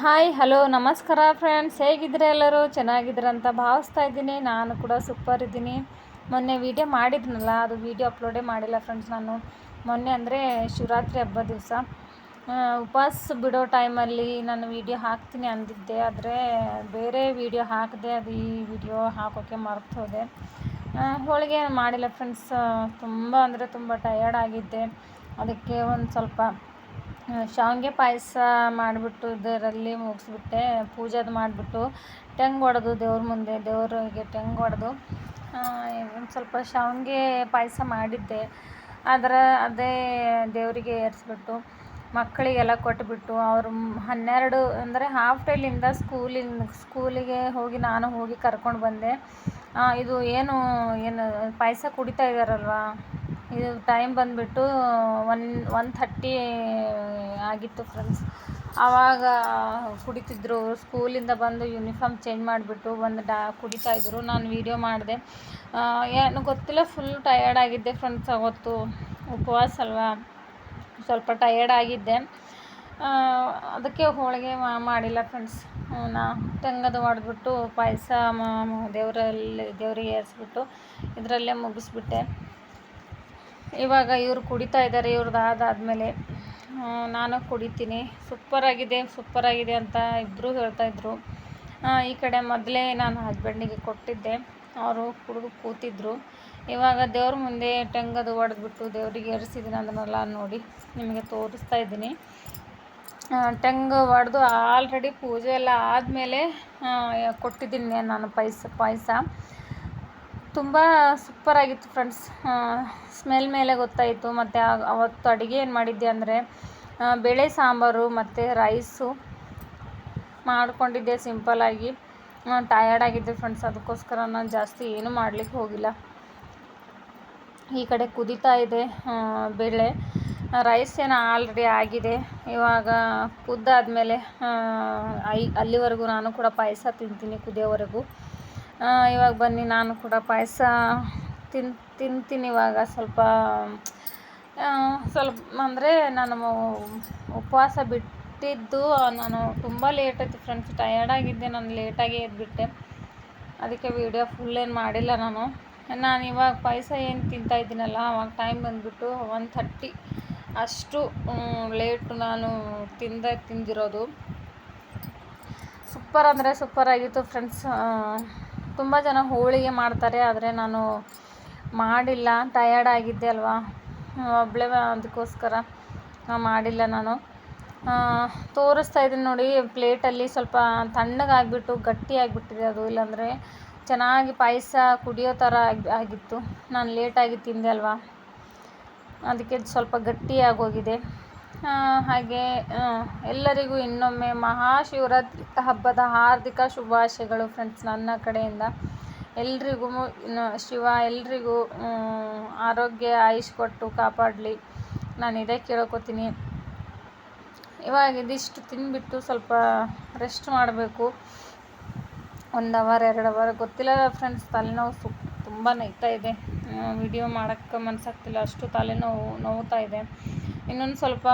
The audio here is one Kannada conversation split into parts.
ಹಾಯ್ ಹಲೋ ನಮಸ್ಕಾರ ಫ್ರೆಂಡ್ಸ್ ಹೇಗಿದ್ರೆ ಎಲ್ಲರೂ? ಚೆನ್ನಾಗಿದ್ದೀರಾ ಅಂತ ಭಾವಿಸ್ತಾ ಇದ್ದೀನಿ. ನಾನು ಕೂಡ ಸೂಪರ್ ಇದ್ದೀನಿ. ಮೊನ್ನೆ ವೀಡಿಯೋ ಮಾಡಿದ್ನಲ್ಲ, ಅದು ವೀಡಿಯೋ ಅಪ್ಲೋಡೇ ಮಾಡಿಲ್ಲ ಫ್ರೆಂಡ್ಸ್ ನಾನು. ಮೊನ್ನೆ ಅಂದರೆ ಶಿವರಾತ್ರಿ ಹಬ್ಬ ದಿವಸ. ಉಪವಾಸ ಬಿಡೋ ಟೈಮಲ್ಲಿ ನಾನು ವೀಡಿಯೋ ಹಾಕ್ತೀನಿ ಅಂದಿದ್ದೆ. ಆದರೆ ಬೇರೆ ವೀಡಿಯೋ ಹಾಕಿದೆ, ಅದು ಈ ವಿಡಿಯೋ ಹಾಕೋಕ್ಕೆ ಮರ್ತು ಹೋದೆ. ಹೋಳಿಗೆ ಮಾಡಿಲ್ಲ ಫ್ರೆಂಡ್ಸ್ ತುಂಬ ಅಂದರೆ ತುಂಬ ಟಯರ್ಡ್ ಆಗಿದ್ದೆ. ಅದಕ್ಕೆ ಒಂದು ಸ್ವಲ್ಪ ಶಾವಿಗೆ ಪಾಯಸ ಮಾಡಿಬಿಟ್ಟು ಇದರಲ್ಲಿ ಮುಗಿಸ್ಬಿಟ್ಟೆ, ಪೂಜೆದು ಮಾಡಿಬಿಟ್ಟು ಟೆಂಗ್ ಹೊಡೆದು ದೇವ್ರ ಮುಂದೆ, ದೇವರಿಗೆ ಟೆಂಗ್ ಹೊಡೆದು ಒಂದು ಸ್ವಲ್ಪ ಶಾವಿಗೆ ಪಾಯಸ ಮಾಡಿದ್ದೆ. ಅದರ ಅದೇ ದೇವರಿಗೆ ಏರಿಸ್ಬಿಟ್ಟು ಮಕ್ಕಳಿಗೆಲ್ಲ ಕೊಟ್ಟುಬಿಟ್ಟು ಅವರು ಹನ್ನೆರಡು, ಅಂದರೆ ಹಾಫ್ ಡೇಲಿಂದ ಸ್ಕೂಲಿಂದ ಸ್ಕೂಲಿಗೆ ಹೋಗಿ ನಾನು ಹೋಗಿ ಕರ್ಕೊಂಡು ಬಂದೆ. ಇದು ಏನು ಏನು ಪಾಯಸ ಕುಡಿತಾ ಇದ್ದಾರಲ್ವ ಇದು ಟೈಮ್ ಬಂದುಬಿಟ್ಟು ಒನ್ ಒನ್ ಥರ್ಟಿ ಆಗಿತ್ತು ಫ್ರೆಂಡ್ಸ್ ಆವಾಗ ಕುಡಿತಿದ್ರು ಸ್ಕೂಲಿಂದ ಬಂದು ಯೂನಿಫಾರ್ಮ್ ಚೇಂಜ್ ಮಾಡಿಬಿಟ್ಟು ಬಂದು ಡಾ ಕುಡಿತಾಯಿದ್ರು ನಾನು ವೀಡಿಯೋ ಮಾಡಿದೆ. ಏನು ಗೊತ್ತಿಲ್ಲ ಫುಲ್ ಟಯರ್ಡ್ ಆಗಿದ್ದೆ ಫ್ರೆಂಡ್ಸ್ ಅವತ್ತು. ಉಪವಾಸ ಅಲ್ವಾ? ಸ್ವಲ್ಪ ಟಯರ್ಡ್ ಆಗಿದ್ದೆ. ಅದಕ್ಕೆ ಹೋಳಿಗೆ ಮಾಡಿಲ್ಲ ಫ್ರೆಂಡ್ಸ್ ನಾ ತೆಂಗದು ಮಾಡಿಬಿಟ್ಟು ಪಾಯಸ ದೇವರಲ್ಲಿ, ದೇವರಿಗೆ ಏರಿಸ್ಬಿಟ್ಟು ಇದರಲ್ಲೇ ಮುಗಿಸ್ಬಿಟ್ಟೆ. ಇವಾಗ ಇವರು ಕುಡಿತಾ ಇದ್ದಾರೆ ಇವ್ರದ್ದು ಆದಾದಮೇಲೆ ನಾನು ಕುಡಿತೀನಿ. ಸೂಪರಾಗಿದೆ ಸೂಪರಾಗಿದೆ ಅಂತ ಇಬ್ಬರು ಹೇಳ್ತಾಯಿದ್ರು ಈ ಕಡೆ ಮೊದಲೇ ನಾನು ಹಸ್ಬೆಂಡಿಗೆ ಕೊಟ್ಟಿದ್ದೆ. ಅವರು ಕುಡಿದು ಕೂತಿದ್ರು. ಇವಾಗ ದೇವ್ರ ಮುಂದೆ ಟೆಂಗದು ಹೊಡೆದ್ಬಿಟ್ಟು ದೇವರಿಗೆ ಏರಿಸಿದ್ದೀನಿ ಅದನ್ನೆಲ್ಲ ನೋಡಿ, ನಿಮಗೆ ತೋರಿಸ್ತಾ ಇದ್ದೀನಿ. ಟೆಂಗ್ ಹೊಡೆದು ಆಲ್ರೆಡಿ ಪೂಜೆ ಎಲ್ಲ ಆದಮೇಲೆ ಕೊಟ್ಟಿದ್ದೀನಿ ನಾನು ಪಾಯಸ ಪಾಯಸ. ತುಂಬ ಸೂಪರಾಗಿತ್ತು ಫ್ರೆಂಡ್ಸ್ ಸ್ಮೆಲ್ ಮೇಲೆ ಗೊತ್ತಾಯಿತು. ಮತ್ತು ಅವತ್ತು ಅಡುಗೆ ಏನು ಮಾಡಿದ್ದೆ ಅಂದರೆ ಬೇಳೆ ಸಾಂಬಾರು ಮತ್ತು ರೈಸು ಮಾಡಿಕೊಂಡಿದ್ದೆ ಸಿಂಪಲ್ಲಾಗಿ ಟಯರ್ಡ್ ಆಗಿದ್ದೆ ಫ್ರೆಂಡ್ಸ್ ಅದಕ್ಕೋಸ್ಕರ ನಾನು ಜಾಸ್ತಿ ಏನೂ ಮಾಡಲಿಕ್ಕೆ ಹೋಗಿಲ್ಲ. ಈ ಕಡೆ ಕುದೀತಾ ಇದೆ ಬೇಳೆ. ರೈಸ್ ಏನೋ ಆಲ್ರೆಡಿ ಆಗಿದೆ. ಇವಾಗ ಕುದ್ದಾದಮೇಲೆ ಐ, ಅಲ್ಲಿವರೆಗೂ ನಾನು ಕೂಡ ಪಾಯಸ ತಿಂತೀನಿ ಕುದಿಯೋವರೆಗೂ. ಇವಾಗ ಬನ್ನಿ, ನಾನು ಕೂಡ ಪಾಯಸ ತಿನ್, ತಿಂತೀನಿ ಇವಾಗ ಸ್ವಲ್ಪ ಸ್ವಲ್ಪ ಅಂದರೆ ನಾನು ಉಪವಾಸ ಬಿಟ್ಟಿದ್ದು, ನಾನು ತುಂಬ ಲೇಟ್ ಆಯಿತು ಫ್ರೆಂಡ್ಸ್ ಟಯರ್ಡ್ ಆಗಿದ್ದೆ, ನಾನು ಲೇಟಾಗಿ ಎದ್ಬಿಟ್ಟೆ. ಅದಕ್ಕೆ ವೀಡಿಯೋ ಫುಲ್ ಏನು ಮಾಡಿಲ್ಲ ನಾನು. ನಾನು ಇವಾಗ ಪಾಯಸ ಏನು ತಿಂತಾ ಇದ್ದೀನಲ್ಲ, ಅವಾಗ ಟೈಮ್ ಬಂದುಬಿಟ್ಟು ಒನ್ ಥರ್ಟಿ ಅಷ್ಟು ಲೇಟು ನಾನು ತಿಂದ ತಿಂದಿರೋದು. ಸೂಪರ್ ಅಂದರೆ ಸೂಪರ್ ಆಗಿತ್ತು ಫ್ರೆಂಡ್ಸ್ ತುಂಬ ಜನ ಹೋಳಿಗೆ ಮಾಡ್ತಾರೆ, ಆದರೆ ನಾನು ಮಾಡಿಲ್ಲ. ಟಯರ್ಡ್ ಆಗಿದ್ದೆ ಅಲ್ವಾ? ಒಬ್ಬಳೇ ಅದಕ್ಕೋಸ್ಕರ ಮಾಡಿಲ್ಲ ನಾನು. ತೋರಿಸ್ತಾ ಇದ್ದೀನಿ ನೋಡಿ ಪ್ಲೇಟಲ್ಲಿ ಸ್ವಲ್ಪ ತಣ್ಣಗಾಗಿಬಿಟ್ಟು, ಗಟ್ಟಿಯಾಗಿಬಿಟ್ಟಿದೆ ಅದು. ಇಲ್ಲಾಂದರೆ ಚೆನ್ನಾಗಿ ಪಾಯಸ ಕುಡಿಯೋ ಥರ ಆಗಿತ್ತು. ನಾನು ಲೇಟಾಗಿ ತಿಂದೆ ಅಲ್ವಾ? ಅದಕ್ಕೆ ಸ್ವಲ್ಪ ಗಟ್ಟಿಯಾಗೋಗಿದೆ. ಹಾಗೆ ಎಲ್ಲರಿಗೂ ಇನ್ನೊಮ್ಮೆ ಮಹಾಶಿವರಾತ್ರಿ ಹಬ್ಬದ ಹಾರ್ದಿಕ ಶುಭಾಶಯಗಳು ಫ್ರೆಂಡ್ಸ್ ನನ್ನ ಕಡೆಯಿಂದ. ಎಲ್ರಿಗೂ ಶಿವ, ಎಲ್ರಿಗೂ ಆರೋಗ್ಯ, ಆಯುಷ್ ಕೊಟ್ಟು ಕಾಪಾಡಲಿ. ನಾನು ಇದೇ ಕೇಳ್ಕೊತೀನಿ. ಇವಾಗ ಇದಿಷ್ಟು ತಿಂದುಬಿಟ್ಟು ಸ್ವಲ್ಪ ರೆಸ್ಟ್ ಮಾಡಬೇಕು. ಒಂದು ಅವರ್ ಎರಡು ಅವರ್ ಗೊತ್ತಿಲ್ಲ ಫ್ರೆಂಡ್ಸ್ ತಲೆನೋವು ಸು, ತುಂಬ ನೋಯ್ತಾ ಇದೆ. ವಿಡಿಯೋ ಮಾಡೋಕ್ಕೆ ಮನಸ್ಸಾಗ್ತಿಲ್ಲ ಅಷ್ಟು ತಲೆನೋವು, ನೋವ್ತಾ ಇದೆ. ಇನ್ನೊಂದು ಸ್ವಲ್ಪ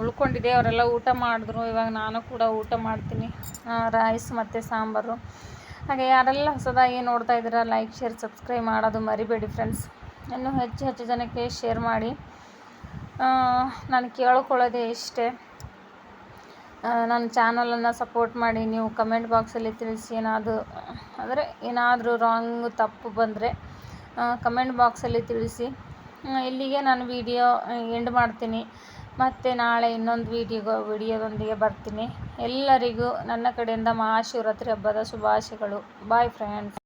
ಉಳ್ಕೊಂಡಿದೆ, ಅವರೆಲ್ಲ ಊಟ ಮಾಡಿದ್ರು. ಇವಾಗ ನಾನು ಕೂಡ ಊಟ ಮಾಡ್ತೀನಿ. ರೈಸ್ ಮತ್ತು ಸಾಂಬಾರು. ಹಾಗೆ ಯಾರೆಲ್ಲ ಹೊಸದಾಗಿ ನೋಡ್ತಾ ಇದ್ದೀರಾ ಲೈಕ್ ಶೇರ್ ಸಬ್ಸ್ಕ್ರೈಬ್ ಮಾಡೋದು ಮರಿಬೇಡಿ ಫ್ರೆಂಡ್ಸ್ ಇನ್ನೂ ಹೆಚ್ಚು ಹೆಚ್ಚು ಜನಕ್ಕೆ ಶೇರ್ ಮಾಡಿ. ನಾನು ಕೇಳ್ಕೊಳ್ಳೋದೇ ಇಷ್ಟೇ. ನನ್ನ ಚಾನಲನ್ನು ಸಪೋರ್ಟ್ ಮಾಡಿ. ನೀವು ಕಮೆಂಟ್ ಬಾಕ್ಸಲ್ಲಿ ತಿಳಿಸಿ ಏನಾದರೂ, ಅಂದರೆ ಏನಾದರೂ ರಾಂಗ್ ತಪ್ಪು ಬಂದರೆ ಕಮೆಂಟ್ ಬಾಕ್ಸಲ್ಲಿ ತಿಳಿಸಿ. ಇಲ್ಲಿಗೆ ನಾನು ವಿಡಿಯೋ ಎಂಡ್ ಮಾಡ್ತೀನಿ. ಮತ್ತು ನಾಳೆ ಇನ್ನೊಂದು ವಿಡಿಯೋ ವಿಡಿಯೋದೊಂದಿಗೆ ಬರ್ತೀನಿ. ಎಲ್ಲರಿಗೂ ನನ್ನ ಕಡೆಯಿಂದ ಮಹಾಶಿವರಾತ್ರಿ ಹಬ್ಬದ ಶುಭಾಶಯಗಳು. Bye friends